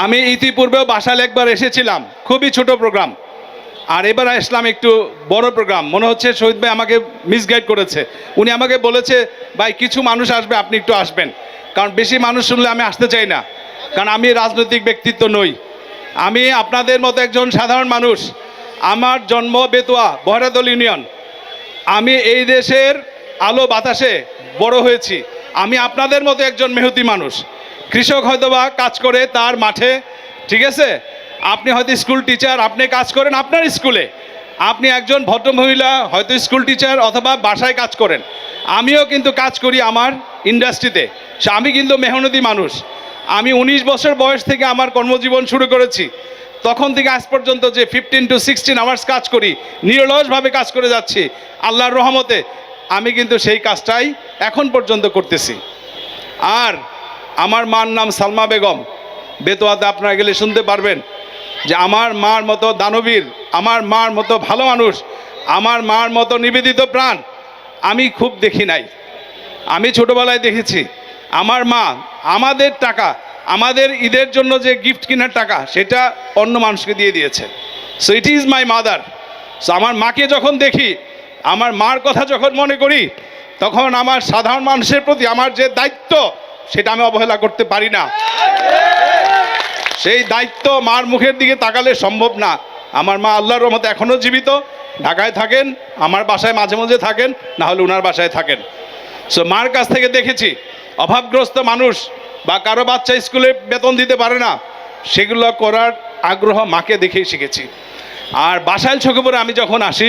আমি ইতিপূর্বেও বাসায় একবার এসেছিলাম। খুবই ছোট প্রোগ্রাম। আর এবার আসলাম একটু বড় প্রোগ্রাম। মনে হচ্ছে শহীদ ভাই আমাকে মিসগাইড করেছে। উনি আমাকে বলেছে, ভাই, কিছু মানুষ আসবে, আপনি একটু আসবেন। কারণ বেশি মানুষ শুনলে আমি আসতে চাই না। কারণ আমি রাজনৈতিক ব্যক্তিত্ব নই। আমি আপনাদের মতো একজন সাধারণ মানুষ। আমার জন্ম বেতুয়া, বহরাদল ইউনিয়ন। আমি এই দেশের আলো বাতাসে বড় হয়েছি। আমি আপনাদের মতো একজন মেহতি মানুষ। কৃষক হয়তো বা কাজ করে তার মাঠে, ঠিক আছে? আপনি হয়তো স্কুল টিচার, আপনি কাজ করেন আপনার স্কুলে। আপনি একজন ভদ্রমহিলা হয়তো স্কুল টিচার অথবা বাসায় কাজ করেন। আমিও কিন্তু কাজ করি আমার ইন্ডাস্ট্রিতে। আমি কিন্তু মেহনতি মানুষ। আমি উনিশ বছর বয়স থেকে আমার কর্মজীবন শুরু করেছি। তখন থেকে আজ পর্যন্ত যে ফিফটিন টু সিক্সটিন আওয়ার্স কাজ করি, নিরলসভাবে কাজ করে যাচ্ছি, আল্লাহর রহমতে, আমি কিন্তু সেই কাজটাই এখন পর্যন্ত করতেছি। আর আমার মার নাম সালমা বেগম। বেতোয়াতে আপনারা গেলে শুনতে পারবেন যে আমার মার মতো দানবীর, আমার মার মতো ভালো মানুষ, আমার মার মতো নিবেদিত প্রাণ আমি খুব দেখি নাই। আমি ছোটোবেলায় দেখেছি, আমার মা আমাদের টাকা, আমাদের ঈদের জন্য যে গিফট কেনার টাকা, সেটা অন্য মানুষকে দিয়ে দিয়েছে। So it is my mother so আমার মাকে যখন দেখি, আমার মার কথা যখন মনে করি, তখন আমার সাধারণ মানুষের প্রতি আমার যে দায়িত্ব সেটা আমি অবহেলা করতে পারি না। সেই দায়িত্ব মার মুখের দিকে তাকালে সম্ভব না। আমার মা আল্লাহর রহমতে এখনও জীবিত। ঢাকায় থাকেন, আমার বাসায় মাঝে মাঝে থাকেন, না হলে ওনার বাসায় থাকেন। সো মার কাছ থেকে দেখেছি, অভাবগ্রস্ত মানুষ বা কারও বাচ্চা স্কুলে বেতন দিতে পারে না, সেগুলো করার আগ্রহ মাকে দেখেই শিখেছি। আর বাসাইল ছকুপুরে আমি যখন আসি,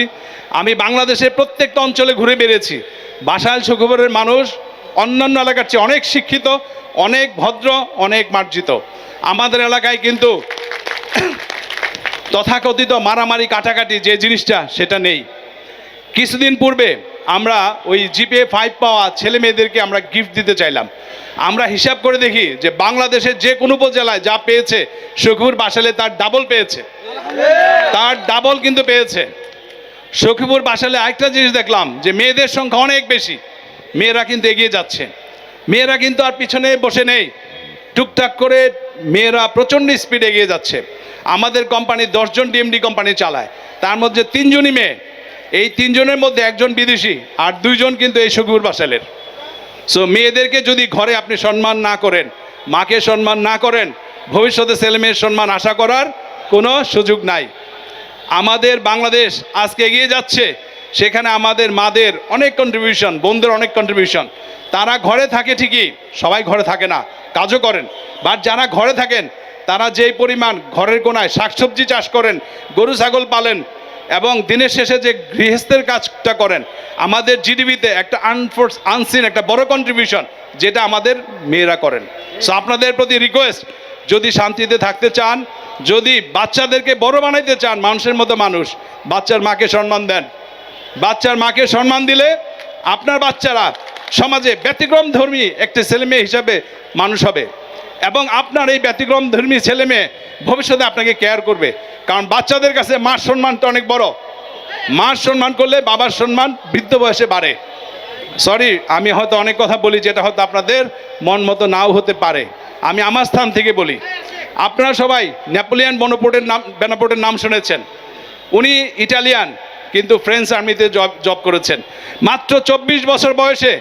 আমি বাংলাদেশের প্রত্যেকটা অঞ্চলে ঘুরে বেড়েছি। বাসাইল ছকুপুরের মানুষ অন্যান্য এলাকার চেয়ে অনেক শিক্ষিত, অনেক ভদ্র, অনেক মার্জিত। আমাদের এলাকায় কিন্তু তথাকথিত মারামারি, কাটাকাটি যে জিনিসটা, সেটা নেই। কিছুদিন পূর্বে আমরা ওই জিপে ফাইভ পাওয়া ছেলে মেয়েদেরকে আমরা গিফট দিতে চাইলাম। আমরা হিসাব করে দেখি যে বাংলাদেশের যে কোনো উপজেলায় যা পেয়েছে, সখীপুর বাসালে তার ডাবল পেয়েছে। তার ডাবল কিন্তু পেয়েছে। সখীপুর বাসালে আরেকটা জিনিস দেখলাম যে মেয়েদের সংখ্যা অনেক বেশি। মেয়েরা কিন্তু এগিয়ে যাচ্ছে। মেয়েরা কিন্তু আর পিছনে বসে নেই। টুকটাক করে মেয়েরা প্রচণ্ড স্পিড এগিয়ে যাচ্ছে। আমাদের কোম্পানি দশজন ডিএমডি কোম্পানি চালায়। তার মধ্যে তিনজনই মেয়ে। এই তিনজনের মধ্যে একজন বিদেশি আর দুইজন কিন্তু এই সখীপুর বাসালের। সো মেয়েদেরকে যদি ঘরে আপনি সম্মান না করেন, মাকে সম্মান না করেন, ভবিষ্যতে ছেলে মেয়ের সম্মান আশা করার কোনো সুযোগ নাই। আমাদের বাংলাদেশ আজকে এগিয়ে যাচ্ছে। সেখানে আমাদের মাদের অনেক কন্ট্রিবিউশন বোনদের অনেক কন্ট্রিবিউশন তারা ঘরে থাকে ঠিকই, সবাই ঘরে থাকে না, কাজও করেন। বাট যারা ঘরে থাকেন, তারা যেই পরিমাণ ঘরের কোনায় শাকসবজি চাষ করেন, গরু, ছাগল পালেন এবং দিনের শেষে যে গৃহস্থের কাজটা করেন, আমাদের জিডিপিতে একটা আনফোর্স আনসিন একটা বড় কন্ট্রিবিউশন যেটা আমাদের মেয়েরা করেন। সো আপনাদের প্রতি রিকোয়েস্ট যদি শান্তিতে থাকতে চান, যদি বাচ্চাদেরকে বড় বানাইতে চান, মানুষের মতো মানুষ, বাচ্চার মাকে সম্মান দেন। বাচ্চার মাকে সম্মান দিলে আপনার বাচ্চারা সমাজে ব্যতিক্রম ধর্মী একটি ছেলে মেয়ে হিসাবে মানুষ হবে। এবং আপনার এই ব্যতিক্রম ধর্মী ছেলে মেয়ে ভবিষ্যতে আপনাকে কেয়ার করবে। কারণ বাচ্চাদের কাছে মার সম্মানটা অনেক বড়। মার সম্মান করলে বাবার সম্মান বৃদ্ধ বয়সে বাড়ে। সরি আমি হয়তো অনেক কথা বলি যেটা হয়তো আপনাদের মন মতো নাও হতে পারে। আমি আমার স্থান থেকে বলি। আপনারা সবাই নেপোলিয়ান বনপোর্টের নাম বেনাপোর্টের নাম শুনেছেন। উনি ইটালিয়ান কিন্তু ফ্রেঞ্চ আর্মিতে জব জব করেছেন। মাত্র চব্বিশ বছর বয়সে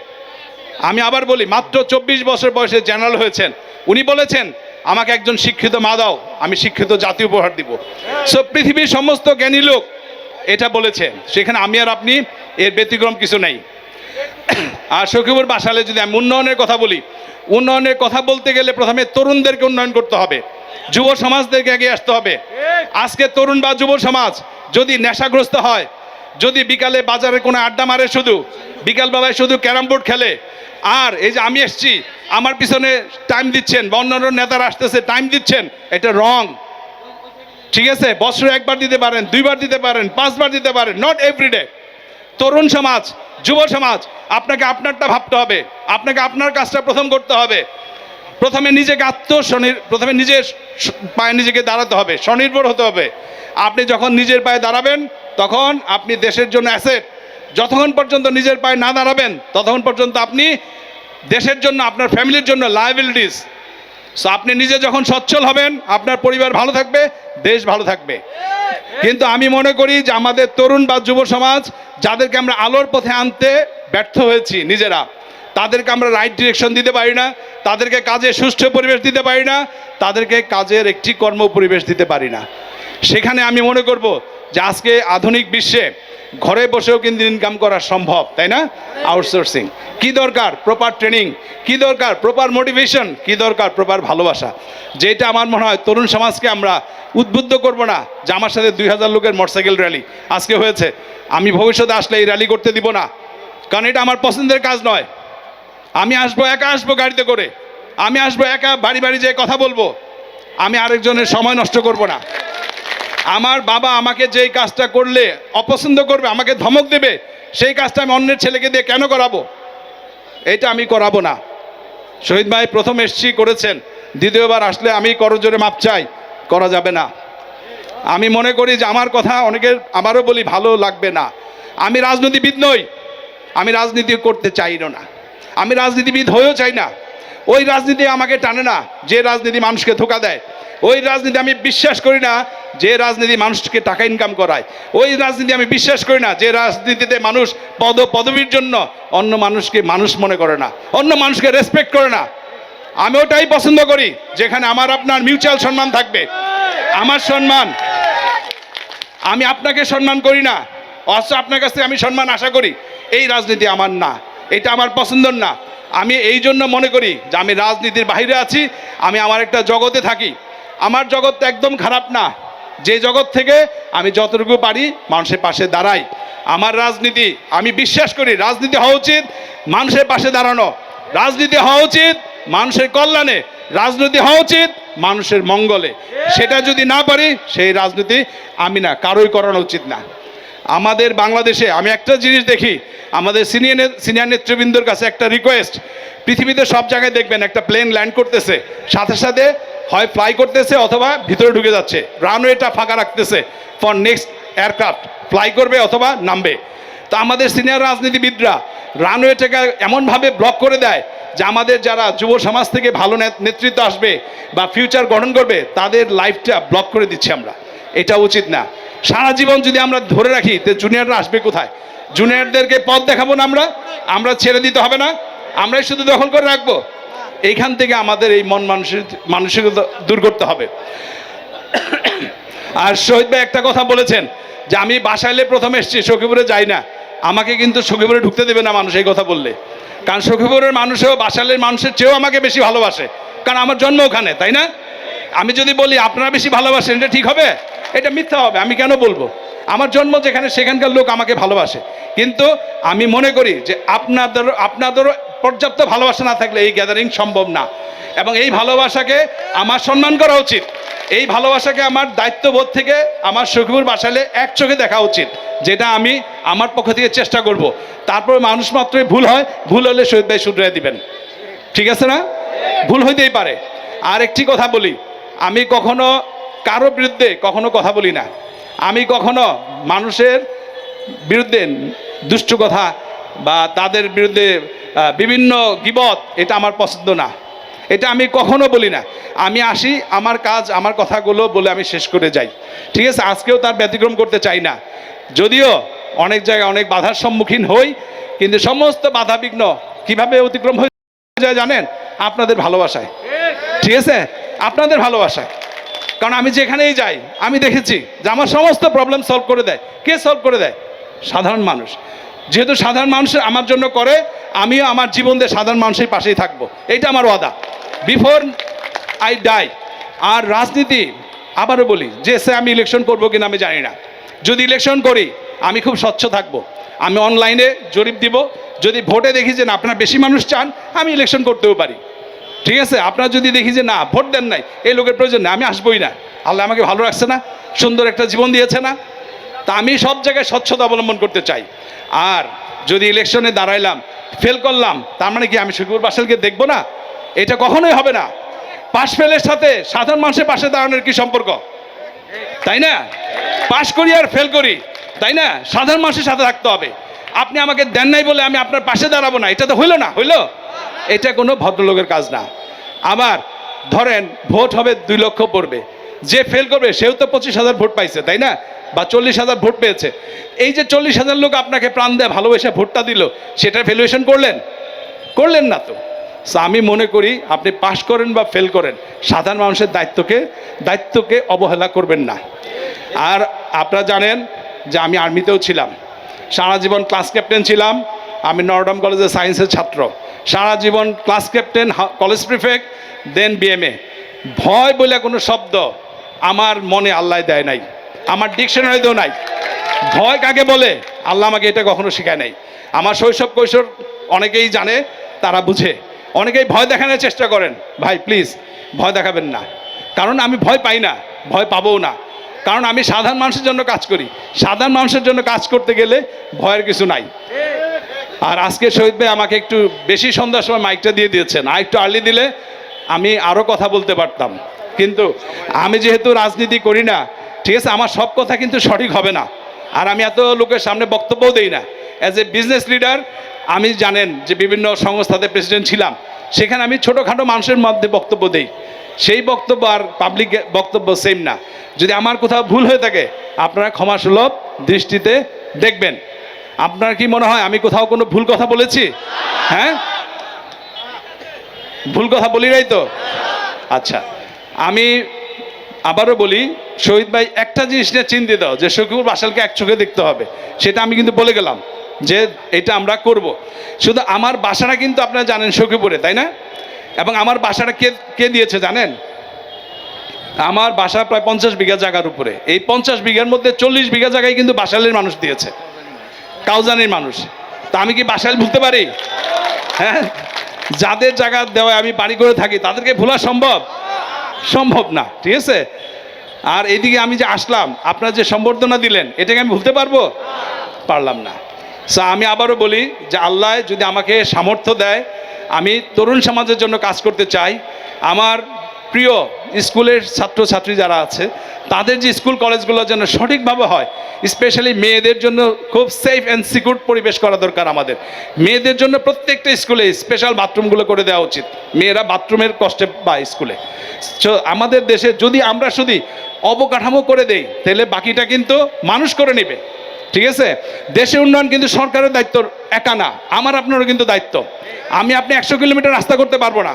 আমি আবার বলি মাত্র চব্বিশ বছর বয়সে জেনারেল হয়েছেন। উনি বলেছেন আমাকে একজন শিক্ষিত মা দাও আমি শিক্ষিত জাতি উপহার দিব। সো পৃথিবীর সমস্ত জ্ঞানী লোক এটা বলেছে। সেখানে আমি আর আপনি এর ব্যতিক্রম কিছু নেই। আর সখীপুর বাসালে যদি আমি উন্নয়নের কথা বলি উন্নয়নের কথা বলতে গেলে প্রথমে তরুণদেরকে উন্নয়ন করতে হবে যুব সমাজদেরকে এগিয়ে আসতে হবে। আজকে তরুণ বা যুব সমাজ যদি নেশাগ্রস্ত হয় যদি বিকালে বাজারে কোনো আড্ডা মারে শুধু বিকালবেলায় শুধু ক্যারাম বোর্ড খেলে, আর এই যে আমি এসছি, আমার পিছনে টাইম দিচ্ছেন বা অন্যান্য নেতারা আসতেছে টাইম দিচ্ছেন, এটা রং ঠিক আছে? বছরে একবার দিতে পারেন, দুইবার দিতে পারেন, পাঁচবার দিতে পারেন নট এভরিডে তরুণ সমাজ, যুব সমাজ, আপনাকে আপনারটা ভাবতে হবে, আপনাকে আপনার কাজটা প্রথম করতে হবে। প্রথমে নিজেকে আত্মস্বনির প্রথমে নিজের পায়ে নিজেকে দাঁড়াতে হবে, স্বনির্ভর হতে হবে। আপনি যখন নিজের পায়ে দাঁড়াবেন, তখন আপনি দেশের জন্য অ্যাসেট যতক্ষণ পর্যন্ত নিজের পায়ে না দাঁড়াবেন, ততক্ষণ পর্যন্ত আপনি দেশের জন্য, আপনার ফ্যামিলির জন্য লায়াবিলিটিস সো আপনি নিজে যখন সচ্ছল হবেন, আপনার পরিবার ভালো থাকবে, দেশ ভালো থাকবে। কিন্তু আমি মনে করি যে আমাদের তরুণ বা যুব সমাজ, যাদেরকে আমরা আলোর পথে আনতে ব্যর্থ হয়েছি নিজেরা তাদেরকে আমরা রাইট ডিরেকশন দিতে পারি না, তাদেরকে কাজে সুষ্ঠু পরিবেশ দিতে পারি না, তাদেরকে কাজের একটি কর্ম পরিবেশ দিতে পারি না। সেখানে আমি মনে করব যে আজকে আধুনিক বিশ্বে ঘরে বসেও কিন্তু ইনকাম করা সম্ভব, তাই না? আউটসোর্সিং কি দরকার? প্রপার ট্রেনিং কি দরকার? প্রপার মোটিভেশন কি দরকার? প্রপার ভালোবাসা। যেটা আমার মনে হয় তরুণ সমাজকে আমরা উদ্বুদ্ধ করব না যে আমার সাথে দুই হাজার লোকের মোটরসাইকেল র্যালি আজকে হয়েছে। আমি ভবিষ্যতে আসলে এই র্যালি করতে দিব না। কারণ এটা আমার পছন্দের কাজ নয়। আমি আসব, একা আসব গাড়িতে করে। আমি আসব, একা বাড়ি বাড়ি যেয়ে কথা বলব। আমি আরেকজনের সময় নষ্ট করব না। আমার বাবা আমাকে যেই কাজটা করলে অপছন্দ করবে, আমাকে ধমক দেবে, সেই কাজটা আমি অন্যের ছেলেকে দিয়ে কেন করাবো? এটা আমি করাবো না। শহীদ ভাই, প্রথম এসছি, করেছেন। দ্বিতীয়বার আসলে আমি করজোরে মাপ চাই, করা যাবে না। আমি মনে করি যে আমার কথা অনেকের, আমারও বলি ভালো লাগবে না। আমি রাজনীতিবিদ নই, আমি রাজনীতি করতে চাই না। আমি রাজনীতিবিদ হয়েও চাই না। ওই রাজনীতি আমাকে টানে না, যে রাজনীতি মানুষকে ধোকা দেয়। ওই রাজনীতি আমি বিশ্বাস করি না, যে রাজনীতি মানুষকে টাকা ইনকাম করায়। ওই রাজনীতি আমি বিশ্বাস করি না, যে রাজনীতিতে মানুষ পদ, পদবীর জন্য অন্য মানুষকে মানুষ মনে করে না, অন্য মানুষকে রেসপেক্ট করে না। আমি ওটাই পছন্দ করি, যেখানে আমার আপনার মিউচুয়াল সম্মান থাকবে। আমার সম্মান। আমি আপনাকে সম্মান করি না, অথচ আপনার কাছ থেকে আমি সম্মান আশা করি, এই রাজনীতি আমার না। এটা আমার পছন্দর না। আমি এই জন্য মনে করি যে আমি রাজনীতির বাইরে আছি, আমি আমার একটা জগতে থাকি। আমার জগৎটা একদম খারাপ না। যে জগৎ থেকে আমি যতটুকু পারি মানুষের পাশে দাঁড়াই। আমার রাজনীতি, আমি বিশ্বাস করি রাজনীতি হওয়া উচিত, মানুষের পাশে দাঁড়ানো। রাজনীতি হওয়া উচিত, মানুষের কল্যাণে। রাজনীতি হওয়া উচিত, মানুষের মঙ্গলে। সেটা যদি না পারি, সেই রাজনীতি আমি না, কারোই করানো উচিত না। আমাদের বাংলাদেশে, আমি একটা জিনিস দেখি আমাদের সিনিয়র সিনিয়র নেতৃবৃন্দর কাছে একটা রিকোয়েস্ট পৃথিবীতে সব জায়গায় দেখবেন একটা প্লেন ল্যান্ড করতেছে। সাথে সাথে হয় ফ্লাই করতেছে অথবা ভিতরে ঢুকে যাচ্ছে। রানওয়েটা ফাঁকা রাখতেছে ফর নেক্সট এয়ারক্রাফট ফ্লাই করবে অথবা নামবে। তো আমাদের সিনিয়র রাজনীতিবিদরা রানওয়েটাকে এমনভাবে ব্লক করে দেয় যে আমাদের যারা যুব সমাজ থেকে ভালো নেত- নেতৃত্ব আসবে বা ফিউচার গঠন করবে, তাদের লাইফটা ব্লক করে দিচ্ছি আমরা। এটা উচিত না। সারা জীবন যদি আমরা ধরে রাখি, তো জুনিয়ররা আসবে কোথায়? জুনিয়রদেরকে পথ দেখাবো না আমরা আমরা ছেড়ে দিতে হবে না, আমরাই শুধু দখল করে রাখব। এইখান থেকে আমাদের এই মন মানসিক, মানসিকতা দূর করতে হবে। আর শহীদ ভাই একটা কথা বলেছেন, যে আমি বাসাইলে প্রথম এসেছি, সখীপুরে যাই না। আমাকে কিন্তু সখীপুরে ঢুকতে দেবে না মানুষ এই কথা বললে। কারণ সখীপুরের মানুষেও বাসাইলের মানুষের চেয়েও আমাকে বেশি ভালোবাসে। কারণ আমার জন্ম ওখানে, তাই না? আমি যদি বলি, আপনারা বেশি ভালোবাসেন, এটা ঠিক হবে? এটা মিথ্যা হবে, আমি কেন বলব? আমার জন্ম যেখানে, সেখানকার লোক আমাকে ভালোবাসে। কিন্তু আমি মনে করি যে আপনাদের আপনাদেরও পর্যাপ্ত ভালোবাসা না থাকলে এই গ্যাদারিং সম্ভব না। এবং এই ভালোবাসাকে আমার সম্মান করা উচিত। এই ভালোবাসাকে আমার দায়িত্ববোধ থেকে আমার সখীপুর বাসালে এক চোখে দেখা উচিত, যেটা আমি আমার পক্ষ থেকে চেষ্টা করব। তারপর মানুষ মাত্রই ভুল হয়, ভুল হলে শহীদ ভাই শুধরে দিবেন। ঠিক আছে না? ভুল হইতেই পারে। আর একটি কথা বলি, আমি কখনো কারও বিরুদ্ধে কখনো কথা বলি না। আমি কখনো মানুষের বিরুদ্ধে দুষ্ট কথা বা তাদের বিরুদ্ধে বিভিন্ন গিবত, এটা আমার পছন্দ না। এটা আমি কখনো বলি না। আমি আসি, আমার কাজ, আমার কথাগুলো বলে আমি শেষ করে যাই। ঠিক আছে, আজকেও তার ব্যতিক্রম করতে চাই না। যদিও অনেক জায়গায় অনেক বাধার সম্মুখীন হই, কিন্তু সমস্ত বাধা বিঘ্ন কীভাবে অতিক্রম হয়ে যায় জানেন? আপনাদের ভালোবাসায়। ঠিক আছে? আপনাদের ভালোবাসায়। কারণ আমি যেখানেই যাই, আমি দেখেছি যে আমার সমস্ত প্রবলেম সলভ করে দেয়। কে সলভ করে দেয়? সাধারণ মানুষ। যেহেতু সাধারণ মানুষ আমার জন্য করে, আমিও আমার জীবন দিয়ে সাধারণ মানুষের পাশেই থাকব। এইটা আমার ওয়াদা। বিফোর আই ডাই আর রাজনীতি, আবারও বলি, যে সে আমি ইলেকশন করব কিনা আমি জানি না। যদি ইলেকশন করি, আমি খুব স্বচ্ছ থাকব। আমি অনলাইনে জরিপ দিব। যদি ভোটে দেখি যে না, আপনারা বেশি মানুষ চান, আমি ইলেকশন করতেও পারি। ঠিক আছে, আপনার যদি দেখি যে না, ভোট দেন নাই, এই লোকের প্রয়োজন নেই, আমি আসবোই না। আল্লাহ আমাকে ভালো রাখছে না, সুন্দর একটা জীবন দিয়েছে না। তা আমি সব জায়গায় স্বচ্ছতা অবলম্বন করতে চাই। আর যদি ইলেকশনে দাঁড়াইলাম, ফেল করলাম, তার মানে কি আমি শকুর বাসালকে দেখব না? এটা কখনোই হবে না। পাশ ফেলের সাথে সাধারণ মানুষের পাশে দাঁড়ানোর কি সম্পর্ক? তাই না? পাশ করি আর ফেল করি, তাই না? সাধারণ মানুষের সাথে থাকতে হবে। আপনি আমাকে দেন নাই বলে আমি আপনার পাশে দাঁড়াবো না, এটা তো হইল না, হইল? এটা কোনো ভদ্রলোকের কাজ না। আমার, ধরেন, ভোট হবে দুই লক্ষ পড়বে। যে ফেল করবে, সেও তো পঁচিশ হাজার ভোট পাইছে, তাই না? বা চল্লিশ হাজার ভোট পেয়েছে। এই যে চল্লিশ হাজার লোক আপনাকে প্রাণ দেয়, ভালোবেসে ভোটটা দিল সেটা ভ্যালুয়েশন করলেন? করলেন না তো। আমি মনে করি, আপনি পাশ করেন বা ফেল করেন, সাধারণ মানুষের দায়িত্বকে দায়িত্বকে অবহেলা করবেন না। আর আপনারা জানেন যে আমি আর্মিতেও ছিলাম। সারা জীবন ক্লাস ক্যাপ্টেন ছিলাম। আমি নরডাম কলেজের সায়েন্সের ছাত্র। সারা জীবন class captain college prefect, then BMA. ভয় বলে কোনো শব্দ আমার মনে আল্লাহ দেয় নাই। আমার ডিকশনারিতেও নাই। ভয় কাকে বলে? আল্লাহ আমাকে এটা কখনো শেখায় নাই। আমার শৈশব কৈশোর অনেকেই জানে, তারা বুঝে। অনেকেই ভয় দেখানোর চেষ্টা করেন, ভাই প্লিজ ভয় দেখাবেন না। কারণ আমি ভয় পাই না, ভয় পাবও না। কারণ আমি সাধারণ মানুষের জন্য কাজ করি। সাধারণ মানুষের জন্য কাজ করতে গেলে ভয়ের কিছু নাই। আর আজকে শহীদ ভাই আমাকে একটু বেশি সন্ধ্যার সময় মাইকটা দিয়ে দিয়েছেন। আর একটু আর্লি দিলে আমি আরও কথা বলতে পারতাম। কিন্তু আমি যেহেতু রাজনীতি করি না, ঠিক আছে, আমার সব কথা কিন্তু সঠিক হবে না। আর আমি এত লোকের সামনে বক্তব্যও দেই না। অ্যাজ এ বিজনেস লিডার আমি জানেন যে বিভিন্ন সংস্থাতে প্রেসিডেন্ট ছিলাম। সেখানে আমি ছোটোখাটো মানুষের মধ্যে বক্তব্য দেই। সেই বক্তব্য আর পাবলিক বক্তব্য সেম না। যদি আমার কোথাও ভুল হয়ে থাকে, আপনারা ক্ষমাসুলভ দৃষ্টিতে দেখবেন। আপনার কি মনে হয় আমি কোথাও কোনো ভুল কথা বলেছি? হ্যাঁ? ভুল কথা বলি নাই তো? আচ্ছা আমি আবারও বলি, শহীদ ভাই একটা জিনিস নিয়ে চিন্তিত, যে শকিবুল বাসালকে এক চোখে দেখতে হবে, সেটা আমি কিন্তু বলে গেলাম, যে এটা আমরা করব। শুধু আমার বাসাটা কিন্তু আপনারা জানেন সখীপুরে তাই না? এবং আমার বাসাটা কে কে দিয়েছে জানেন? আমার বাসা প্রায় পঞ্চাশ বিঘা জায়গার উপরে, এই পঞ্চাশ বিঘার মধ্যে চল্লিশ বিঘা জায়গায় কিন্তু বাসালের মানুষ দিয়েছে। কাউজানের মানুষ। তা আমি কি বাসায় ভুলতে পারি? হ্যাঁ? যাদের জায়গা দেওয়ায় আমি বাড়ি করে থাকি, তাদেরকে ভোলা সম্ভব? সম্ভব না, ঠিক আছে? আর এদিকে আমি যে আসলাম, আপনার যে সম্বর্ধনা দিলেন, এটাকে আমি ভুলতে পারব? পারলাম না। সো আমি আবারও বলি যে আল্লাহ যদি আমাকে সামর্থ্য দেয়, আমি তরুণ সমাজের জন্য কাজ করতে চাই। আমার প্রিয় স্কুলের ছাত্রছাত্রী যারা আছে, তাদের যে স্কুল কলেজগুলো যেন সঠিকভাবে হয় স্পেশালি মেয়েদের জন্য খুব সেফ অ্যান্ড সিকিউর পরিবেশ করা দরকার আমাদের। মেয়েদের জন্য প্রত্যেকটা স্কুলে স্পেশাল বাথরুমগুলো করে দেওয়া উচিত। মেয়েরা বাথরুমের কষ্টে পায় স্কুলে। আমাদের দেশে যদি আমরা শুধু অবকাঠামো করে দেই, তাহলে বাকিটা কিন্তু মানুষ করে নেবে। ঠিক আছে? দেশের উন্নয়ন কিন্তু সরকারের দায়িত্ব একা না, আমার আপনারও কিন্তু দায়িত্ব। আমি, আপনি একশো কিলোমিটার রাস্তা করতে পারব না।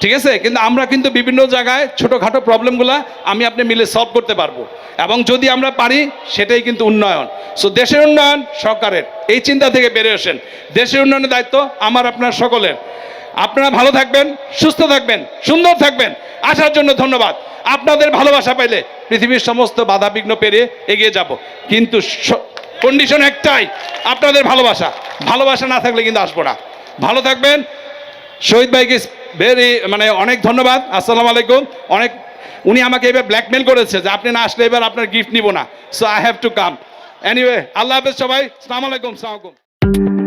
ঠিক আছে? কিন্তু আমরা কিন্তু বিভিন্ন জায়গায় ছোটোখাটো প্রবলেমগুলো আমি আপনি মিলে সলভ করতে পারব। এবং যদি আমরা পারি, সেটাই কিন্তু উন্নয়ন। সো দেশের উন্নয়ন সরকারের। এই চিন্তা থেকে বেরিয়ে আসেন। দেশের উন্নয়নের দায়িত্ব আমার, আপনার সকলের। আপনারা ভালো থাকবেন, সুস্থ থাকবেন, সুন্দর থাকবেন। আসার জন্য ধন্যবাদ। আপনাদের ভালোবাসা পাইলে পৃথিবীর সমস্ত বাধা বিঘ্ন এগিয়ে যাব। কিন্তু কন্ডিশন একটাই, আপনাদের ভালোবাসা। ভালোবাসা না থাকলে কিন্তু আসব না। ভালো থাকবেন। শহীদ ভাইকে ভেরি মানে অনেক ধন্যবাদ, আসসালামু আলাইকুম। অনেক, উনি আমাকে এবার ব্ল্যাকমেল করেছে যে আপনি না আসলে এবার আপনার গিফট নিব না। So I have to come anyway আল্লাহ হাফেজ সবাই, সালাম আলাইকুম সালাম আলাইকুম।